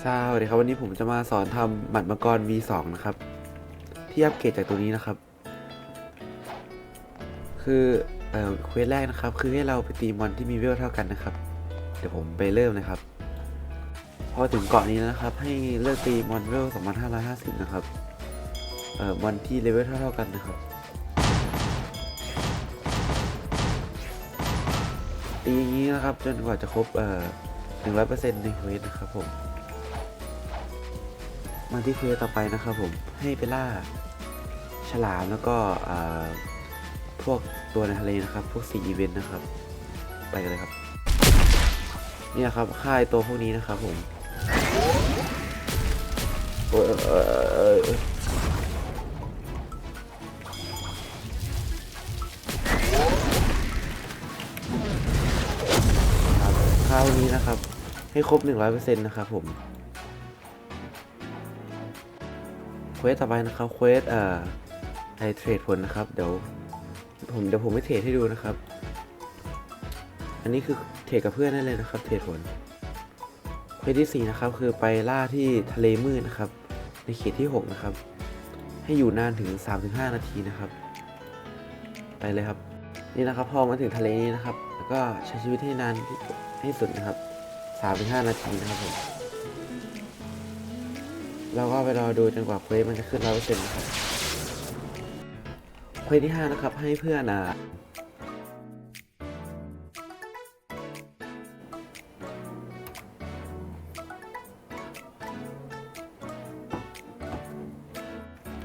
สวัสดีครับวันนี้ผมจะมาสอนทำหมัดมังกร V2 นะครับ ที่อัปเกรดจากตัวนี้นะครับ คือเอ่อเควสแรกนะครับ คือให้เราไปตีมอนที่มีเวลเท่ากันนะครับ เดี๋ยวผมไปเริ่มเลยครับ พอถึงเกาะนี้แล้วนะครับ ให้เลิกตีมอนเวล2550 นะครับเอ่อมอนที่เลเวลเท่าๆกันนะครับ ตีอย่างนี้นะครับ จนกว่าจะครบเอ่อ100%ในเควสนะครับผม มาที่เควสต่อไปนะครับผมให้ไปล่าฉลามแล้วก็พวกตัวในทะเลนะครับ พวกสี่อีเวนต์นะครับ ไปกันเลยครับนี่นะครับค่ายตัวพวกนี้นะครับผมครับค่าพวกนี้นะครับ ให้ครบ 100%นะครับผม ควสต่อไปนะครับเควสเอ่อไอเทรดผลนะครับ เดี๋ยวผมเดี๋ยวผมไม่เทรดให้ดูนะครับ อันนี้คือเทรดกับเพื่อนได้เลยนะครับ เทรดผลเควสที่ 4 นะครับ คือไปล่าที่ทะเลมืดนะครับ ในเขตที่ 6 นะครับ ให้อยู่นานถึง 3-5 นาทีนะครับ ไปเลยครับ นี่นะครับพอมาถึงทะเลนี้นะครับ แล้วก็ใช้ชีวิตให้นานที่ให้สุดนะครับ 3-5 นาทีนะครับผม เราก็ไปรอดูจนกว่าเควสมันจะขึ้นร้อยเปอร์เซ็นต์นะครับเควสที่ห้านะครับให้เพื่อนอะ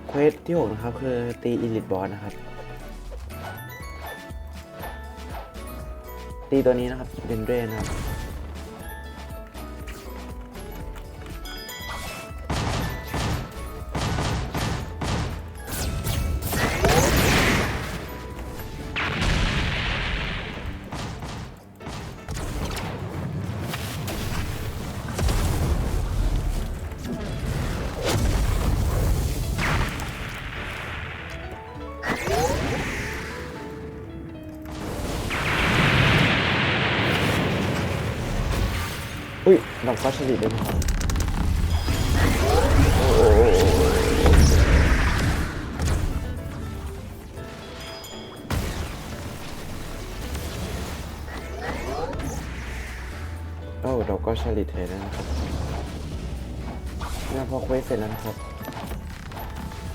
เควสที่หกนะครับคือตีอิลิทบอสนะครับ ตีตัวนี้นะครับเดนเดรนะครับ อุ้ยดอกฟ้าฉลิดด้วยครับโอ้โหดอกก็ฉลิดเทนะครับเนี่ยพอเควสเสร็จแล้วนะครับ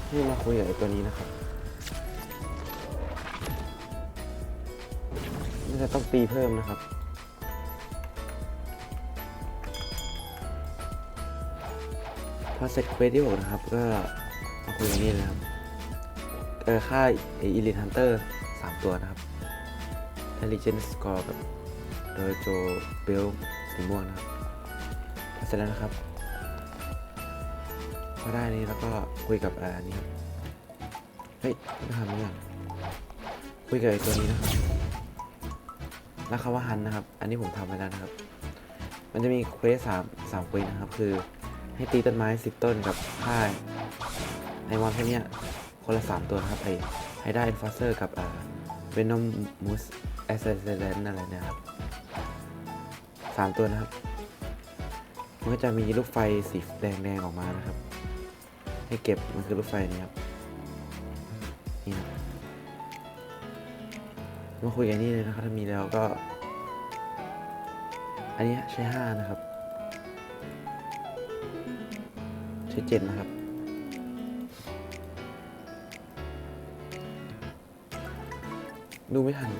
ให้มาคุยกับไอ้ตัวนี้นะครับน่าจะต้องตีเพิ่มนะครับ อเสร็จเควสที่6นะครับ ก็มาคุยกันนี่เลยครับเออค่าอีลิทฮันเตอร์สามตัวนะครับ Intelligence Score กับโดยโจเบลสีม่วงนะครับพอเสร็จแล้วนะครับพอได้นี้แล้วก็คุยกับอ่านี่ครับเฮ้ยไม่ทำนี่ก่อนคุยกับไอ้ตัวนี้นะครับแล้วคำว่าฮันนะครับ อันนี้ผมทำไปแล้วนะครับ มันจะมีเควสสามสามเควสนะครับ คือ ให้ตีต้นไม้สิบต้นกับค่ายไอมอนแค่เนี้ยคนละสามตัวนะครับไอไฮด้าเอนฟอร์เซอร์กับอ่าเวนอมมูสแอสเซเซเลนอะไรเนี่ยครับสามตัวนะครับมันก็จะมีลูกไฟสีแดงๆออกมานะครับ ให้เก็บมันคือลูกไฟนี้ครับนี่นะมาคุยกันนี่เลยนะครับถ้ามีแล้วก็ อันนี้ใช้ห้านะครับ ใช้เจ็ดนะครับ ดูไม่ทัน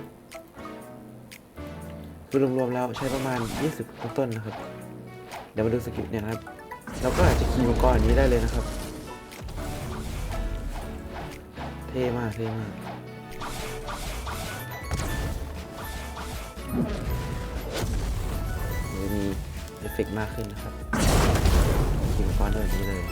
คือรวมๆแล้วใช้ประมาณ 20 ต้นนะครับ เดี๋ยวมาดูสกิลเนี่ยนะครับ เราก็อาจจะขี่มังกรอย่างนี้ได้เลยนะครับ เท่มากเท่มากเดี๋ยวมีเอฟเฟกต์มากขึ้นนะครับ กินก้อนเท่านี้เลย